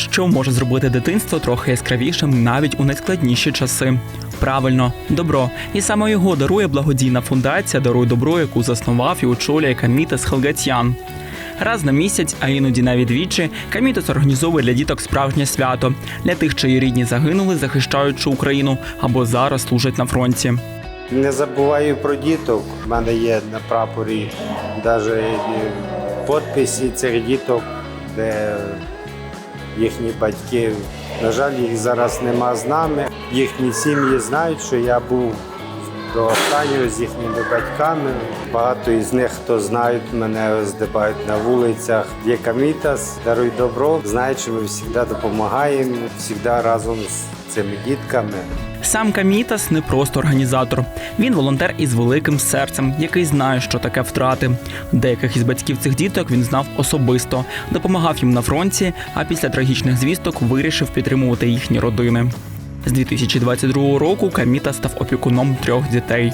що може зробити дитинство трохи яскравішим навіть у найскладніші часи. Правильно, добро. І саме його дарує благодійна фундація Даруй добро, яку заснував і очолює Камітас Хелгатян. Раз на місяць, а іноді навіть двічі, Камітос організовує для діток справжнє свято для тих, чиї рідні загинули, захищаючи Україну або зараз служать на фронті. Не забуваю про діток. У мене є на прапорі навіть підписи цих діток, де їхні батьки. На жаль, їх зараз нема з нами. Їхні сім'ї знають, що я був до останнього з їхніми батьками. Багато із них, хто знають, мене здибають на вулицях. Є Камітас, даруй добро. Знають, що ми завжди допомагаємо, завжди разом з цими дітками. Сам Камітас не просто організатор. Він волонтер із великим серцем, який знає, що таке втрати. Деяких із батьків цих діток він знав особисто, допомагав їм на фронті, а після трагічних звісток вирішив підтримувати їхні родини. З 2022 року Каміта став опікуном трьох дітей.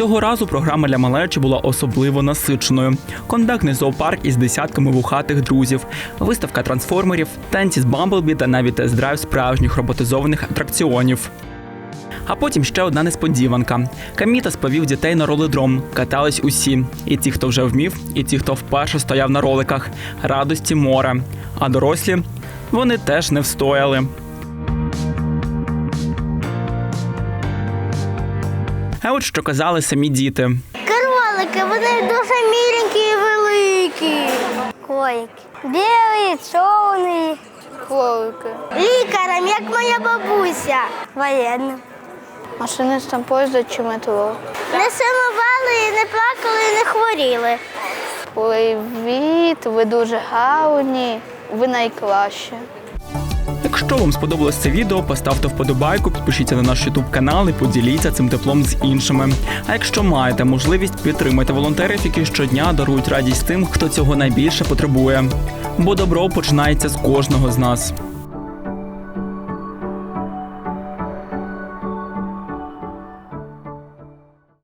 Цього разу програма для малечі була особливо насиченою. Контактний зоопарк із десятками вухатих друзів, виставка трансформерів, танці з Бамблбі та навіть тест-драйв справжніх роботизованих атракціонів. А потім ще одна несподіванка. Каміта сповів дітей на ролидром. Катались усі. І ті, хто вже вмів, і ті, хто вперше стояв на роликах. Радості море. А дорослі вони теж не встояли. А от що казали самі діти. Кролики, вони дуже міленькі і великі. Кролики. Білі, чорні. Кролики. Лікарем, як моя бабуся. Воєнним. Машинистом поїзда чи метро. Не сумували, не плакали, і не хворіли. Привіт, ви дуже гарні, ви найкращі. Якщо вам сподобалось це відео, поставте вподобайку, підпишіться на наш YouTube канал і поділіться цим теплом з іншими. А якщо маєте можливість, підтримайте волонтерів, які щодня дарують радість тим, хто цього найбільше потребує. Бо добро починається з кожного з нас.